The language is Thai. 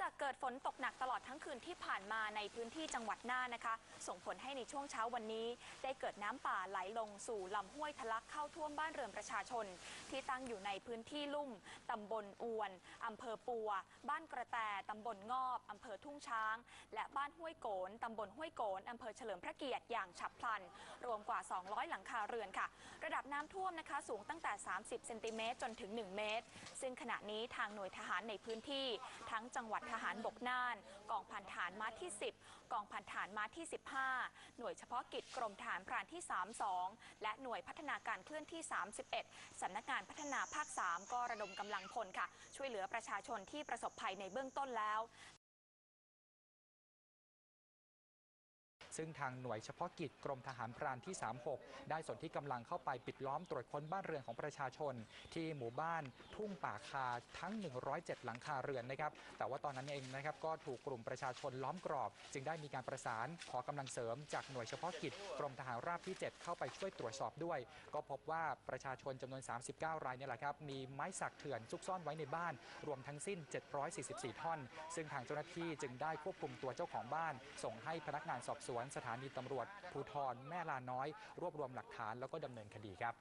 จากเกิดฝนตกหนักตลอดทั้งคืนที่ผ่านมาในพื้นที่จังหวัดน่านนะคะ ส่งผลให้ในช่วงเช้าวันนี้ ได้เกิดน้ำป่าไหลลงสู่ลำห้วยทะลักเข้าท่วมบ้านเรือนประชาชน ที่ตั้งอยู่ในพื้นที่ลุ่มตำบลอวนอำเภอปัว บ้านกระแตตำบลงอบอำเภอทุ่งช้าง และบ้านห้วยโกนตำบลห้วยโกนอำเภอเฉลิมพระเกียรติอย่างฉับพลัน รวมกว่า 200 หลังคาเรือนค่ะ ระดับน้ำท่วมนะคะสูงตั้งแต่ 30 เซนติเมตรจนถึง 1 เมตร ซึ่งขณะนี้ทางหน่วยทหารในพื้นที่ทั้งจังหวัดทหารบกน่าน กองพันฐานม้าที่ 10 กองพันฐานม้าที่ 15 หน่วยเฉพาะกิจกรมฐานพรานที่ 32 และหน่วยพัฒนาการเคลื่อนที่ 31 สำนักงานพัฒนาภาค 3 ก็ระดมกำลังพลค่ะ ช่วยเหลือประชาชนที่ประสบภัยในเบื้องต้นแล้ว ซึ่งทางหน่วยเฉพาะกิจกรมทหารพรานที่ 36 ได้ส่วนที่กำลังเข้าไปปิดล้อมตรวจค้นบ้านเรือนของประชาชน ที่หมู่บ้านทุ่งป่าคาทั้ง 107 หลังคาเรือนนะครับ แต่ว่าตอนนั้นเองนะครับก็ถูกกลุ่มประชาชนล้อมกรอบ จึงได้มีการประสานขอกำลังเสริมจากหน่วยเฉพาะกิจกรมทหารราบที่ 7 เข้าไปช่วยตรวจสอบด้วย ก็พบว่าประชาชนจำนวน 39 รายนี่แหละครับมีไม้สักเถื่อนซุกซ่อนไว้ในบ้าน รวมทั้งสิ้น 744 ท่อน ซึ่งทางเจ้าหน้าที่จึงได้ควบคุมตัวเจ้าของบ้าน ส่งให้พนักงานสอบสวนสถานีตำรวจภูธรแม่ลาน้อย รวบรวมหลักฐานแล้วก็ดำเนินคดีครับ